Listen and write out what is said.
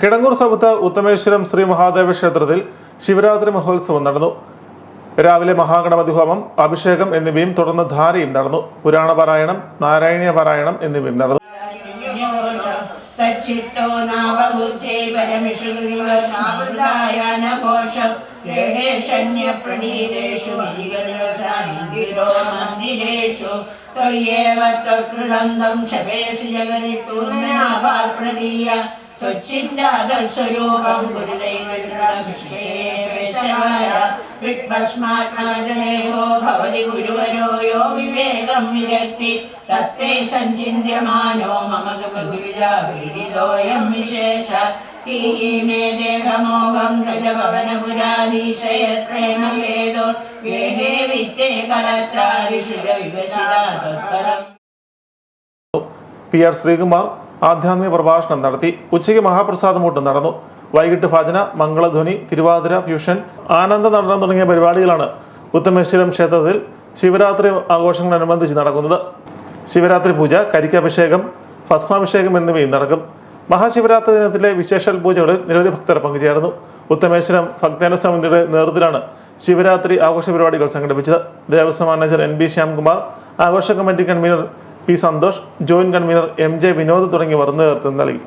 കിടങ്ങൂർ സമത്ത് ഉത്തമേശ്വരം ശ്രീ മഹാദേവ ക്ഷേത്രത്തിൽ ശിവരാത്രി മഹോത്സവം നടന്നു. രാവിലെ മഹാഗണപതി ഹോമം അഭിഷേകം എന്നിവയും തുടർന്ന് ധാരയും നടന്നു. പുരാണ പാരായണം നാരായണീയ പാരായണം എന്നിവയും നടന്നു ത്വകൃതന്തം ക്ഷപേസി ജഗതി തൂർണനാഭാൽ പ്രതീയ. ഭവതി ഗുരുവരോ യോ വിവേകം വിരക്തി തത്തേ സഞ്ചിന്യമാനോ മമ ഗുരുജാ പീഡിതോയം വിശേഷ മേ ദേഹമോഹം ഗജഭവനപുരാധീശയ പ്രേമ വേദോ ഗേഹേ വിത്തേ കളത്രാദിഷുര വികസിതാ തത്പരം പി ആർ ശ്രീകുമാർ ആധ്യാത്മിക പ്രഭാഷണം നടത്തി ഉച്ചയ്ക്ക് മഹാപ്രസാദമൂട്ടം നടന്നു. വൈകിട്ട് ഭജന മംഗളധ്വനി തിരുവാതിര ഫ്യൂഷൻ ആനന്ദ നടനം തുടങ്ങിയ പരിപാടികളാണ് ഉത്തമേശ്വരം ക്ഷേത്രത്തിൽ ശിവരാത്രി ആഘോഷങ്ങളനുബന്ധിച്ച് നടക്കുന്നത്. ശിവരാത്രി പൂജ കരിക്കഭിഷേകം ഭസ്മാഭിഷേകം എന്നിവയും നടക്കും. മഹാശിവരാത്രി ദിനത്തിലെ വിശേഷൽ പൂജകളിൽ നിരവധി ഭക്തർ പങ്കുചേർന്നു. ഉത്തമേശ്വരം ഭക്തജന സമിതിയുടെ നേതൃത്വത്തിലാണ് ശിവരാത്രി ആഘോഷ പരിപാടികൾ സംഘടിപ്പിച്ചത്. Devaswom manager N B Shyamkumar ആഘോഷ committee convener P Santhosh joint convener M J Vinod തുടങ്ങിയവർ നേതൃത്വം നൽകി.